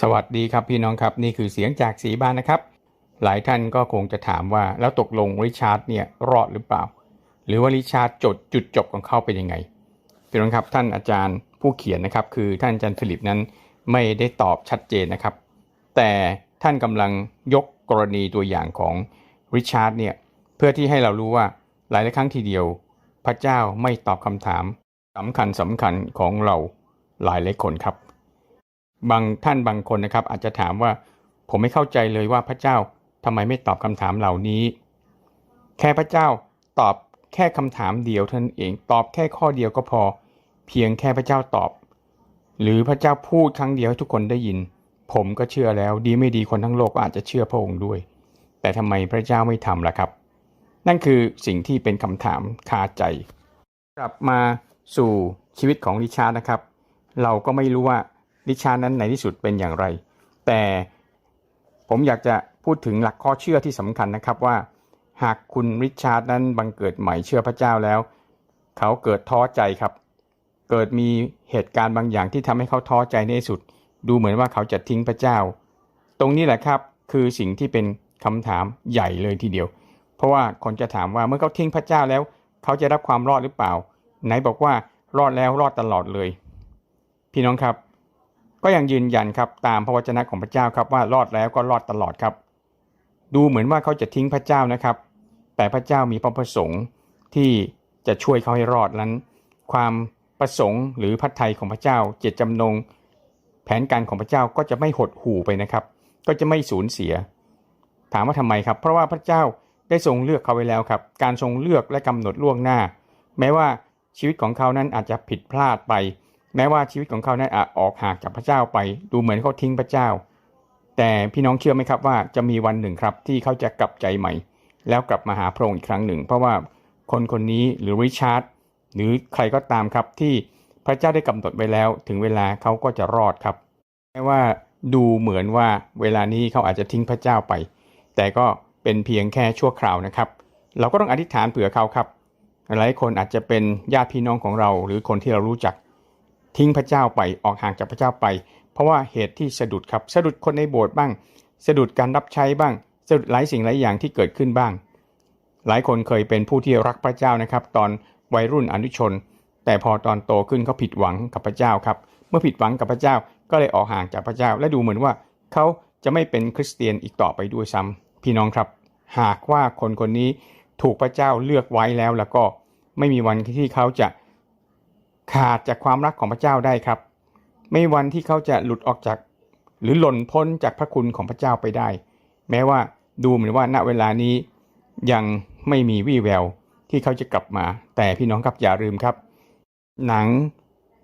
สวัสดีครับพี่น้องครับนี่คือเสียงจากสีบ้านนะครับ หลายท่านก็คงจะถามว่าแล้วตกลงริชาร์ดเนี่ยรอดหรือเปล่า หรือว่าริชาร์ดจดจุดจบของเขาเป็นยังไงพี่น้องครับท่านอาจารย์ผู้เขียนนะครับ คือท่านอาจารย์ฟิลิปนั้นไม่ได้ตอบชัดเจนนะครับ แต่ท่านกำลังยกกรณีตัวอย่างของริชาร์ดเนี่ยเพื่อที่ให้เรารู้ว่าหลายหลายครั้งทีเดียว พระเจ้าไม่ตอบคำถามสำคัญสำคัญของเราหลายหลายคนครับ บางท่านบางคนนะครับ อาจจะถามว่าผมไม่เข้าใจเลยว่าพระเจ้าทำไมไม่ตอบคำถามเหล่านี้ แค่พระเจ้าตอบแค่คำถามเดียวเท่านั้นเอง ตอบแค่ข้อเดียวก็พอ เพียงแค่พระเจ้าตอบ หรือพระเจ้าพูดครั้งเดียวให้ทุกคนได้ยิน ผมก็เชื่อแล้วดีไม่ดีคนทั้งโลกก็อาจจะเชื่อพระองค์ด้วย แต่ทำไมพระเจ้าไม่ทำล่ะครับ นั่นคือสิ่งที่เป็นคำถามคาใจ กลับมาสู่ชีวิตของริชาร์ดนะครับ เราก็ไม่รู้ว่า ริชานั้นในที่สุดเป็นอย่างไร แต่ผมอยากจะพูดถึงหลักข้อเชื่อที่สำคัญนะครับว่า หากคุณริชาร์ดนั้นบังเกิดใหม่เชื่อพระเจ้าแล้ว เขาเกิดท้อใจครับ เกิดมีเหตุการณ์บางอย่างที่ทำให้เขาท้อใจในที่สุด ดูเหมือนว่าเขาจะทิ้งพระเจ้า ตรงนี้แหละครับคือสิ่งที่เป็นคำถามใหญ่เลยทีเดียว เพราะว่าคนจะถามว่าเมื่อเขาทิ้งพระเจ้าแล้ว เขาจะรับความรอดหรือเปล่า ไหนบอกว่ารอดแล้วรอดตลอดเลย พี่น้องครับ ก็ยังยืนยันครับตามพระวจนะของพระเจ้าครับว่ารอดแล้วก็รอดตลอดครับ ดูเหมือนว่าเขาจะทิ้งพระเจ้านะครับ แต่พระเจ้ามีพระประสงค์ที่จะช่วยเขาให้รอดนั้น ความประสงค์หรือพระทัยของพระเจ้าเจตจำนง แผนการของพระเจ้าก็จะไม่หดหู่ไปนะครับ ก็จะไม่สูญเสีย ถามว่าทำไมครับ เพราะว่าพระเจ้าได้ทรงเลือกเขาไว้แล้วครับ การทรงเลือกและกำหนดล่วงหน้า แม้ว่าชีวิตของเขานั้นอาจจะผิดพลาดไป แม้ว่าชีวิตของเขานั้นอาจออกห่างจากพระเจ้าไป ดูเหมือนเขาทิ้งพระเจ้า แต่พี่น้องเชื่อไหมครับว่าจะมีวันหนึ่งครับที่เขาจะกลับใจใหม่ แล้วกลับมาหาพระองค์อีกครั้งหนึ่ง เพราะว่าคนคนนี้หรือริชาร์ดหรือใครก็ตามครับที่พระเจ้าได้กำหนดไว้แล้ว ถึงเวลาเขาก็จะรอดครับแม้ว่าดูเหมือนว่าเวลานี้เขาอาจจะทิ้งพระเจ้าไป แต่ก็เป็นเพียงแค่ชั่วคราวนะครับ เราก็ต้องอธิษฐานเผื่อเขาครับ หลายคนอาจจะเป็นญาติพี่น้องของเรา หรือคนที่เรารู้จัก ทิ้งพระเจ้าไปออกห่างจากพระเจ้าไป เพราะว่าเหตุที่สะดุดครับสะดุดคนในโบสถ์บ้าง สะดุดการรับใช้บ้างสะดุดหลายสิ่งหลายอย่างที่เกิดขึ้นบ้าง หลายคนเคยเป็นผู้ที่รักพระเจ้านะครับ ตอนวัยรุ่นอนุชน แต่พอตอนโตขึ้นเขาผิดหวังกับพระเจ้าครับ เมื่อผิดหวังกับพระเจ้าก็เลยออกห่างจากพระเจ้า และดูเหมือนว่าเขาจะไม่เป็นคริสเตียนอีกต่อไปด้วยซ้ำพี่น้องครับ หากว่าคนคนนี้ถูกพระเจ้าเลือกไว้แล้วแล้วก็ไม่มีวันที่เขาจะ ขาดจากความรักของพระเจ้าได้ครับ ไม่วันที่เขาจะหลุดออกจาก หรือหล่นพ้นจากพระคุณของพระเจ้าไปได้ แม้ว่าดูเหมือนว่าณเวลานี้ยังไม่มีวี่แววที่เขาจะกลับมา แต่พี่น้องครับอย่าลืมครับ หนัง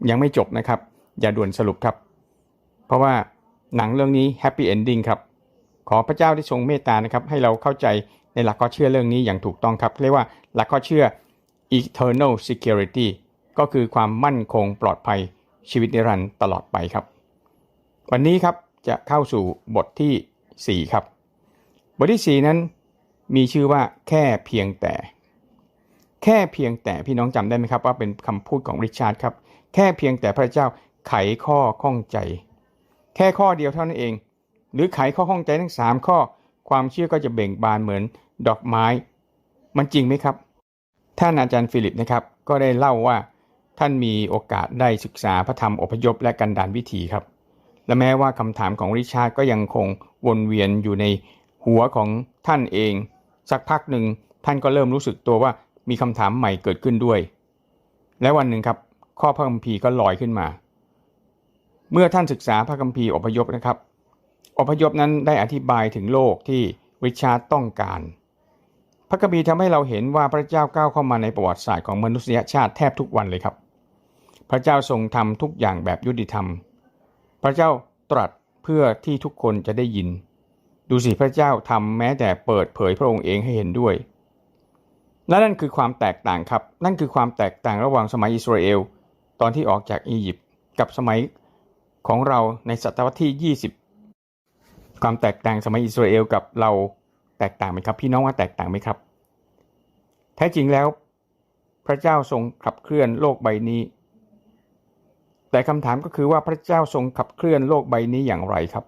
ยังไม่จบนะครับ อย่าด่วนสรุปครับ เพราะว่าหนังเรื่องนี้แฮปปี้เอนดิ้งครับ ขอพระเจ้าได้ทรงเมตตานะครับ ให้เราเข้าใจในหลักข้อเชื่อเรื่องนี้อย่างถูกต้องครับเรียกว่าหลักข้อเชื่อ eternal security ก็คือความมั่นคงปลอดภัยชีวิตนิรันดร์ตลอดไปครับ วันนี้ครับจะเข้าสู่บทที่ 4 ครับ บทที่ 4 นั้นมีชื่อว่าแค่เพียงแต่ แค่เพียงแต่พี่น้องจำได้ไหมครับ ว่าเป็นคำพูดของริชาร์ดครับ แค่เพียงแต่พระเจ้าไขข้อข้องใจ แค่ข้อเดียวเท่านั้นเอง หรือไขข้อข้องใจทั้ง 3 ข้อ ความเชื่อก็จะเบ่งบานเหมือนดอกไม้ มันจริงไหมครับ ท่านอาจารย์ฟิลิปนะครับ ก็ได้เล่าว่า ท่านมีโอกาสได้ศึกษาพระธรรมอพยพและกันดานวิถีครับ และแม้ว่าคำถามของริชาร์ดก็ยังคงวนเวียนอยู่ในหัวของท่านเอง สักพักหนึ่งท่านก็เริ่มรู้สึกตัวว่ามีคำถามใหม่เกิดขึ้นด้วย และวันหนึ่งครับข้อพระคัมภีร์ก็ลอยขึ้นมา เมื่อท่านศึกษาพระคัมภีร์อพยพนะครับ อพยพนั้นได้อธิบายถึงโลกที่ริชาร์ดต้องการ พระคัมภีร์ทำให้เราเห็นว่าพระเจ้าก้าวเข้ามาในประวัติศาสตร์ของมนุษยชาติแทบทุกวันเลยครับ พระเจ้าทรงทำทุกอย่างแบบยุติธรรม พระเจ้าตรัสเพื่อที่ทุกคนจะได้ยิน ดูสิพระเจ้าทำแม้แต่เปิดเผยพระองค์เองให้เห็นด้วย และนั่นคือความแตกต่างครับ นั่นคือความแตกต่างระหว่างสมัยอิสราเอล ตอนที่ออกจากอียิปต์กับสมัยของเราในศตวรรษที่ 20 ความแตกต่างสมัยอิสราเอลกับเราแตกต่างไหมครับ พี่น้องว่าแตกต่างไหมครับ แท้จริงแล้ว พระเจ้าทรงขับเคลื่อนโลกใบนี้ แต่คำถามก็คือว่าพระเจ้าทรงขับเคลื่อนโลกใบนี้อย่างไรครับ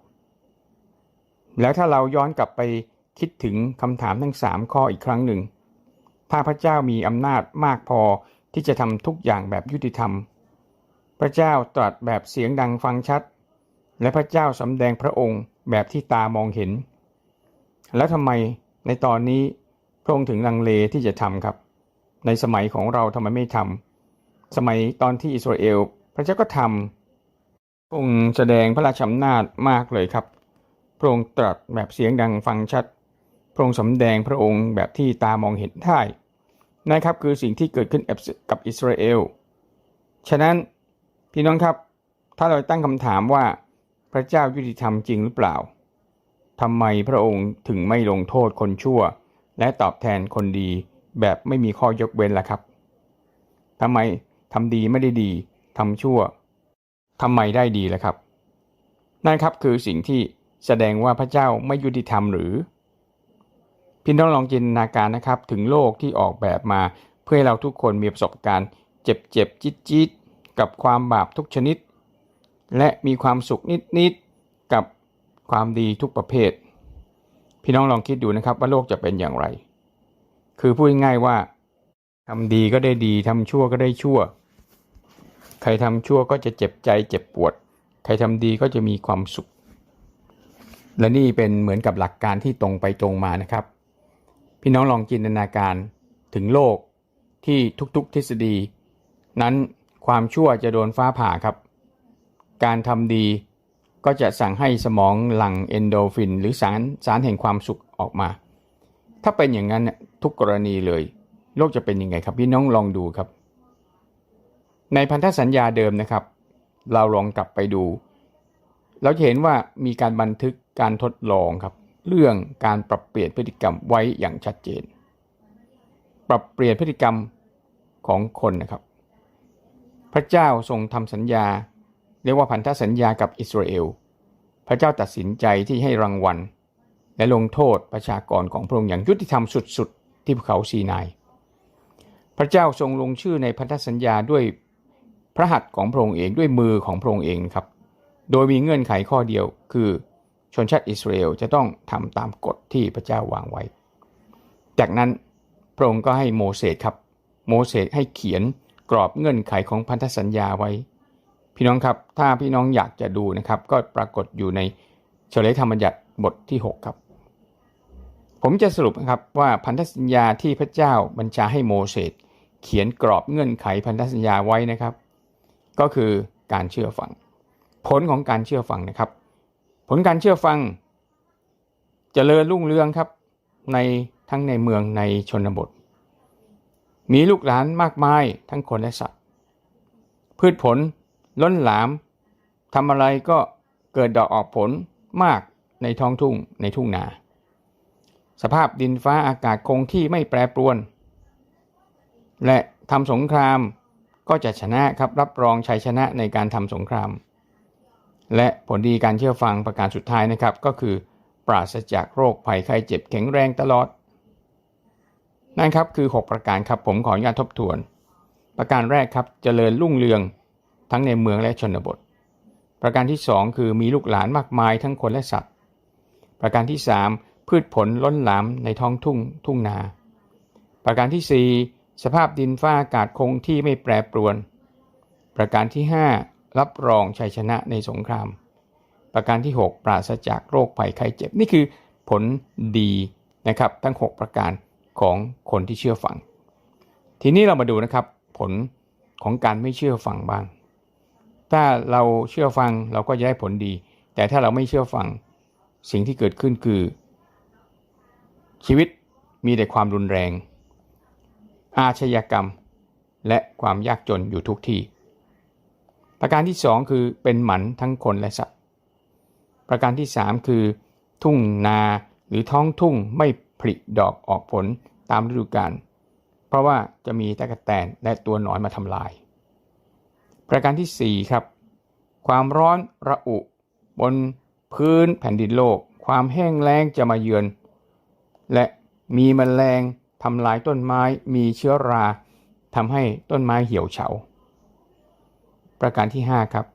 แล้วถ้าเราย้อนกลับไปคิดถึงคำถามทั้งสามข้ออีกครั้งหนึ่ง ถ้าพระเจ้ามีอำนาจมากพอที่จะทำทุกอย่างแบบยุติธรรม พระเจ้าตรัสแบบเสียงดังฟังชัด และพระเจ้าสำแดงพระองค์แบบที่ตามองเห็น แล้วทำไมในตอนนี้พระองค์ถึงลังเลที่จะทำครับ ในสมัยของเราทำไมไม่ทำสมัยตอนที่อิสราเอล พระเจ้าก็ทำพระองค์แสดงพระราชอำนาจมากเลยครับ พระองค์ตรัสแบบเสียงดังฟังชัด พระองค์สำแดงพระองค์แบบที่ตามองเห็นได้นะครับคือสิ่งที่เกิดขึ้นกับอิสราเอล ฉะนั้นพี่น้องครับ ถ้าเราตั้งคำถามว่าพระเจ้ายุติธรรมจริงหรือเปล่าทำไมพระองค์ถึงไม่ลงโทษคนชั่ว และตอบแทนคนดีแบบไม่มีข้อยกเว้นล่ะครับทำไมทำดีไม่ได้ดี ทำชั่วทำไมได้ดีล่ะครับ นั่นครับคือสิ่งที่แสดงว่าพระเจ้าไม่ยุติธรรมหรือ พี่น้องลองจินตนาการนะครับ ถึงโลกที่ออกแบบมาเพื่อให้เราทุกคนมีประสบการณ์ เจ็บเจ็บจิตจิตกับความบาปทุกชนิด และมีความสุขนิดๆกับความดีทุกประเภท พี่น้องลองคิดดูนะครับว่าโลกจะเป็นอย่างไร คือพูดง่ายๆว่าทำดีก็ได้ดีทำชั่วก็ได้ชั่ว ใครทำชั่วก็จะเจ็บใจเจ็บปวด ใครทำดีก็จะมีความสุข และนี่เป็นเหมือนกับหลักการที่ตรงไปตรงมานะครับ พี่น้องลองจินตนาการถึงโลกที่ทุกๆทฤษฎี นั้นความชั่วจะโดนฟ้าผ่าครับ การทำดีก็จะสั่งให้สมองหลั่งเอนโดฟิน หรือสารสารแห่งความสุขออกมา ถ้าเป็นอย่างนั้นทุกกรณีเลย โลกจะเป็นยังไงครับ พี่น้องลองดูครับ ในพันธสัญญาเดิมนะครับ เราลองกลับไปดู เราจะเห็นว่ามีการบันทึกการทดลองครับ เรื่องการปรับเปลี่ยนพฤติกรรมไว้อย่างชัดเจน ปรับเปลี่ยนพฤติกรรมของคนนะครับ พระเจ้าทรงทำสัญญา เรียกว่าพันธสัญญากับอิสราเอล พระเจ้าตัดสินใจที่ให้รางวัล และลงโทษประชากรของพระองค์อย่างยุติธรรมสุดๆ ที่ภูเขาซีนาย พระเจ้าทรงลงชื่อในพันธสัญญาด้วย พระหัตถ์ของพระองค์เองด้วยมือของพระองค์เองครับ โดยมีเงื่อนไขข้อเดียวคือชนชาติอิสราเอลจะต้องทำตามกฎที่พระเจ้าวางไว้ จากนั้นพระองค์ก็ให้โมเสสครับ โมเสสให้เขียนกรอบเงื่อนไขของพันธสัญญาไว้ พี่น้องครับ ถ้าพี่น้องอยากจะดูนะครับ ก็ปรากฏอยู่ในเฉลยธรรมบัญญัติบทที่ 6 ครับ ผมจะสรุปนะครับว่าพันธสัญญาที่พระเจ้าบัญชาให้โมเสสเขียนกรอบเงื่อนไขพันธสัญญาไว้นะครับ ก็คือการเชื่อฟัง ผลของการเชื่อฟังนะครับ ผลการเชื่อฟังจเจริญรุ่งเรืองครับในทั้งในเมืองในชนบท มีลูกหลานมากมายทั้งคนและสัตว์ พืชผลล้นหลามทำอะไรก็เกิดดอกออกผลมากในท้องทุ่งในทุ่งนา สภาพดินฟ้าอากาศคงที่ไม่แปรปรวน และทำสงคราม ก็จะชนะครับรับรองชัยชนะในการทำสงคราม และผลดีการเชื่อฟังประการสุดท้ายนะครับ ก็คือ ปราศจากโรคภัยไข้เจ็บแข็งแรงตลอด นั่นครับคือ 6 ประการครับผมขออนุญาตทบทวน ประการแรกครับจเจริญรุ่งเรืองทั้งในเมืองและชนบท ประการที่ 2 คือมีลูกหลานมากมายทั้งคนและสัตว์ ประการที่ 3 พืชผลล้นหลามในท้องทุ่งทุ่งนา ประการที่ 4 สภาพดินฟ้าอากาศคงที่ไม่แปรปรวน ประการที่ 5 รับรองชัยชนะในสงคราม ประการที่ 6 ปราศจากโรคภัยไข้เจ็บนี่คือผลดีนะครับทั้ง 6 ประการของคนที่เชื่อฟัง ทีนี้เรามาดูนะครับผลของการไม่เชื่อฟังบ้าง ถ้าเราเชื่อฟังเราก็จะได้ผลดี แต่ถ้าเราไม่เชื่อฟังสิ่งที่เกิดขึ้นคือ ชีวิตมีแต่ความรุนแรง อาชญากรรม และความยากจนอยู่ทุกที่ ประการที่สองคือเป็นหมันทั้งคนและสัตว์ ประการที่สามคือ ทุ่งนาหรือท้องทุ่งไม่ผลิดอกออกผลตามฤดูกาล เพราะว่าจะมีตะกแตนและตัวหนอนมาทำลาย ประการที่ 4 ครับ ความร้อนระอุ บนพื้นแผ่นดินโลก ความแห้งแล้งจะมาเยือน และมีมแมลง ทำลายต้นไม้มีเชื้อราทำให้ต้นไม้เหี่ยวเฉา ประการที่ 5 ครับ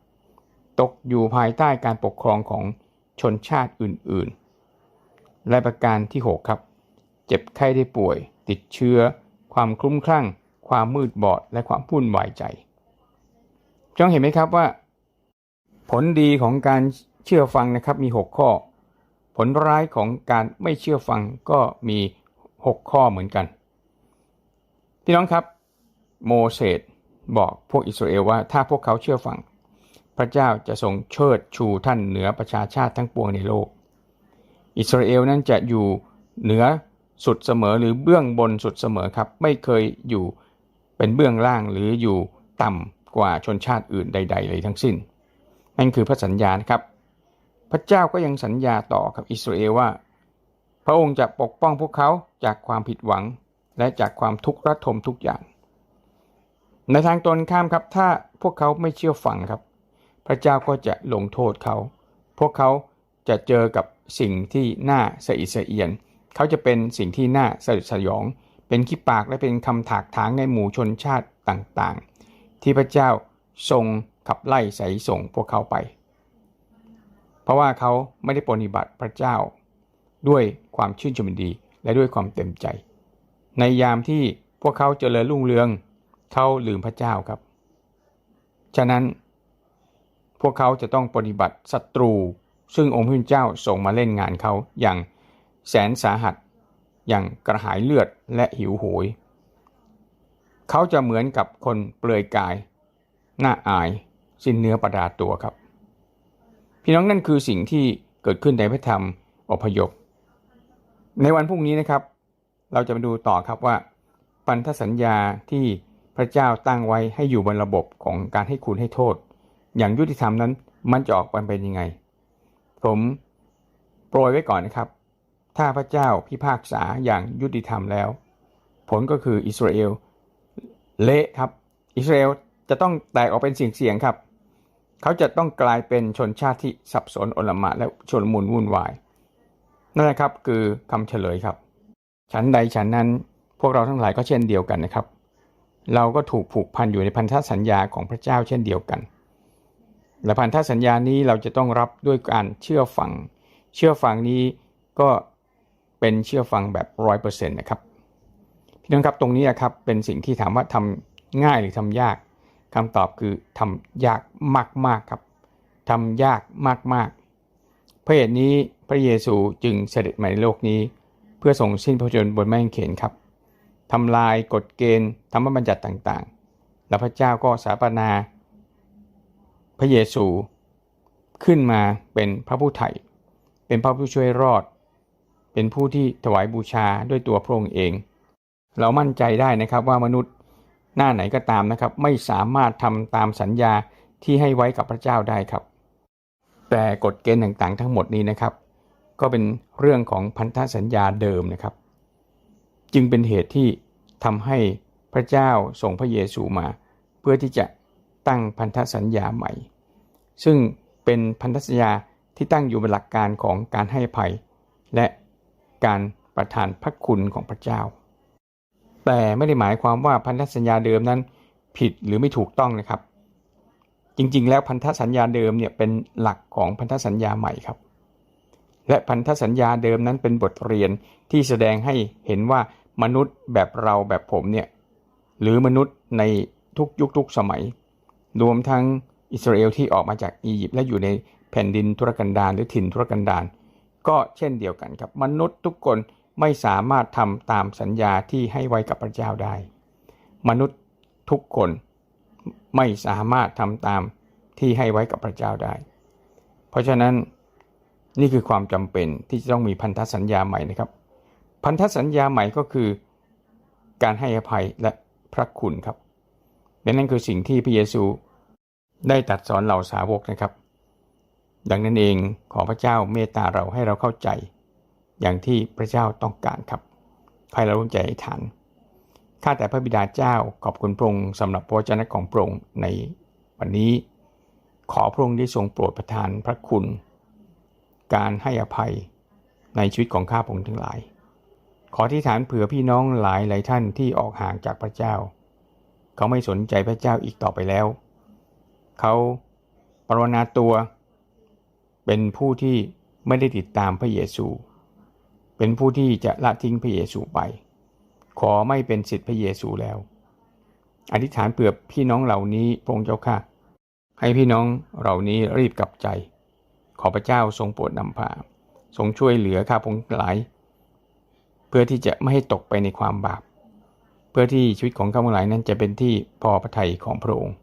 ตกอยู่ภายใต้การปกครองของชนชาติอื่นๆ และประการที่ 6 ครับ เจ็บไข้ได้ป่วย ติดเชื้อ ความคลุ้มคลั่ง ความมืดบอด และความวุ่นวายใจจ้องเห็นไหมครับว่า ผลดีของการเชื่อฟังนะครับมี 6 ข้อ ผลร้ายของการไม่เชื่อฟังก็มี 6 ข้อเหมือนกันพี่น้องครับ โมเสสบอกพวกอิสราเอลว่าถ้าพวกเขาเชื่อฟัง พระเจ้าจะทรงเชิดชูท่านเหนือประชาชาติทั้งปวงในโลก อิสราเอลนั้นจะอยู่เหนือสุดเสมอหรือเบื้องบนสุดเสมอครับ ไม่เคยอยู่เป็นเบื้องล่างหรืออยู่ต่ำกว่าชนชาติอื่นใด ๆ เลยทั้งสิ้น นั่นคือพระสัญญานะครับ พระเจ้าก็ยังสัญญาต่อกับอิสราเอลว่า พระองค์จะปกป้องพวกเขาจากความผิดหวัง และจากความทุกข์ระทมทุกอย่าง ในทางตรงข้ามครับถ้าพวกเขาไม่เชื่อฟังครับ พระเจ้าก็จะลงโทษเขา พวกเขาจะเจอกับสิ่งที่น่าสะอิดสะเอียน เขาจะเป็นสิ่งที่น่าสยดสยอง เป็นขี้ปากและเป็นคำถากถางในหมู่ชนชาติต่างๆ ที่พระเจ้าทรงขับไล่ใส่ส่งพวกเขาไป เพราะว่าเขาไม่ได้ปฏิบัติพระเจ้า ด้วยความชื่นชมดี และด้วยความเต็มใจ ในยามที่พวกเขาเจริญรุ่งเรืองเขาลืมพระเจ้าครับ ฉะนั้น พวกเขาจะต้องปฏิบัติศัตรู ซึ่งองค์พระเจ้าส่งมาเล่นงานเขาอย่างแสนสาหัส อย่างกระหายเลือดและหิวโหย เขาจะเหมือนกับคนเปลือยกาย หน้าอายสิ้นเนื้อประดาตัวครับ พี่น้องนั่นคือสิ่งที่เกิดขึ้นในพระธรรมอพยพ ในวันพรุ่งนี้นะครับ เราจะมาดูต่อครับว่าพันธสัญญาที่พระเจ้าตั้งไว้ให้อยู่บนระบบของการให้คุณให้โทษ อย่างยุติธรรมนั้นมันจะออกมาเป็นยังไง ผมโปรยไว้ก่อนนะครับ ถ้าพระเจ้าพิพากษาอย่างยุติธรรมแล้ว ผลก็คืออิสราเอลเละครับ อิสราเอลจะต้องแตกออกเป็นเสียงเสียงครับ เขาจะต้องกลายเป็นชนชาติที่สับสนอลหมะและชนมุนวุ่นวาย นั่นแหละครับคือคำเฉลยครับฉันใดฉันนั้นพวกเราทั้งหลายก็เช่นเดียวกันนะครับ เราก็ถูกผูกพันอยู่ในพันธสัญญาของพระเจ้าเช่นเดียวกัน และพันธสัญญานี้เราจะต้องรับด้วยการเชื่อฟัง เชื่อฟังนี้ก็เป็นเชื่อฟังแบบร้อยเปอร์เซ็นต์นะครับพี่น้องครับตรงนี้ครับเป็นสิ่งที่ถามว่าทำง่ายหรือทำยากคำตอบคือทำยากมากๆครับทำยากมากๆเพราะเหตุนี้ พระเยซูจึงเสด็จมาในโลกนี้ เพื่อส่งสิ้นพระชนบนไม้กางเขนครับทำลายกฎเกณฑ์ธรรมบัญญัติต่างๆ แล้วพระเจ้าก็สถาปนา พระเยซูขึ้นมาเป็นพระผู้ไถ่เป็นพระผู้ช่วยรอด เป็นผู้ที่ถวายบูชาด้วยตัวพระองค์เอง เรามั่นใจได้นะครับว่ามนุษย์หน้าไหนก็ตามนะครับ ไม่สามารถทำตามสัญญาที่ให้ไว้กับพระเจ้าได้ครับ แต่กฎเกณฑ์ต่างๆ ทั้งหมดนี้นะครับ ก็เป็นเรื่องของพันธสัญญาเดิมนะครับ จึงเป็นเหตุที่ทำให้พระเจ้าส่งพระเยซูมา เพื่อที่จะตั้งพันธสัญญาใหม่ ซึ่งเป็นพันธสัญญาที่ตั้งอยู่บนหลักการของการให้ภัย และการประทานพระคุณของพระเจ้า แต่ไม่ได้หมายความว่าพันธสัญญาเดิมนั้นผิดหรือไม่ถูกต้องนะครับ จริงๆ แล้วพันธสัญญาเดิมเนี่ยเป็นหลักของพันธสัญญาใหม่ครับ และพันธสัญญาเดิมนั้นเป็นบทเรียนที่แสดงให้เห็นว่ามนุษย์แบบเราแบบผมเนี่ยหรือมนุษย์ในทุกยุคทุกสมัย รวมทั้งอิสราเอลที่ออกมาจากอียิปต์และอยู่ในแผ่นดินทุรกันดารหรือถิ่นทุรกันดารก็เช่นเดียวกันครับมนุษย์ทุกคนไม่สามารถทำตามสัญญาที่ให้ไว้กับพระเจ้าได้ มนุษย์ทุกคนไม่สามารถทำตามที่ให้ไว้กับพระเจ้าได้ เพราะฉะนั้น นี่คือความจำเป็นที่จะต้องมีพันธสัญญาใหม่นะครับ พันธสัญญาใหม่ก็คือการให้อภัยและพระคุณครับและนั่นคือสิ่งที่พระเยซูได้ตัดสอนเหล่าสาวกนะครับ ดังนั้นเองขอพระเจ้าเมตตาเราให้เราเข้าใจ อย่างที่พระเจ้าต้องการครับให้เราร่วมใจอธิษฐานข้าแต่พระบิดาเจ้าขอบคุณพระองค์สำหรับพระเจ้าของพระองค์ในวันนี้ ขอพระองค์ได้ทรงโปรดประทานพระคุณ การให้อภัยในชีวิตของข้าพง์ทั้งหลาย ขอที่ฐานเผื่อพี่น้องหลายหลายท่านที่ออกห่างจากพระเจ้า เขาไม่สนใจพระเจ้าอีกต่อไปแล้ว เขาปรนนาตัว เป็นผู้ที่ไม่ได้ติดตามพระเยซู เป็นผู้ที่จะละทิ้งพระเยซูไป ขอไม่เป็นสิทธิพระเยซูแล้ว อธิษฐานเผื่อพี่น้องเหล่านี้พระองค์เจ้าค่ะ ให้พี่น้องเหล่านี้รีบกลับใจ ขอพระเจ้าทรงโปรดนำพา ทรงช่วยเหลือข้าพงหลาย เพื่อที่จะไม่ให้ตกไปในความบาป เพื่อที่ชีวิตของข้าพงหลายนั้นจะเป็นที่พอพระทัยของพระองค์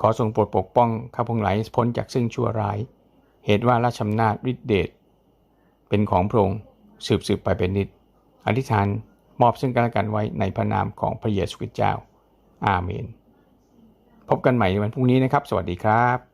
ขอทรงโปรดปกป้องข้าพงหลายพ้นจากซึ่งชั่วร้าย เหตุว่าราชอำนาจฤทธิเดชเป็นของพระองค์สืบสืบไปเป็นนิจอธิษฐานมอบซึ่งกันและกันไว้ในพระนามของพระเยซูคริสต์เจ้า อาเมน พบกันใหม่ในวันพรุ่งนี้นะครับ สวัสดีครับ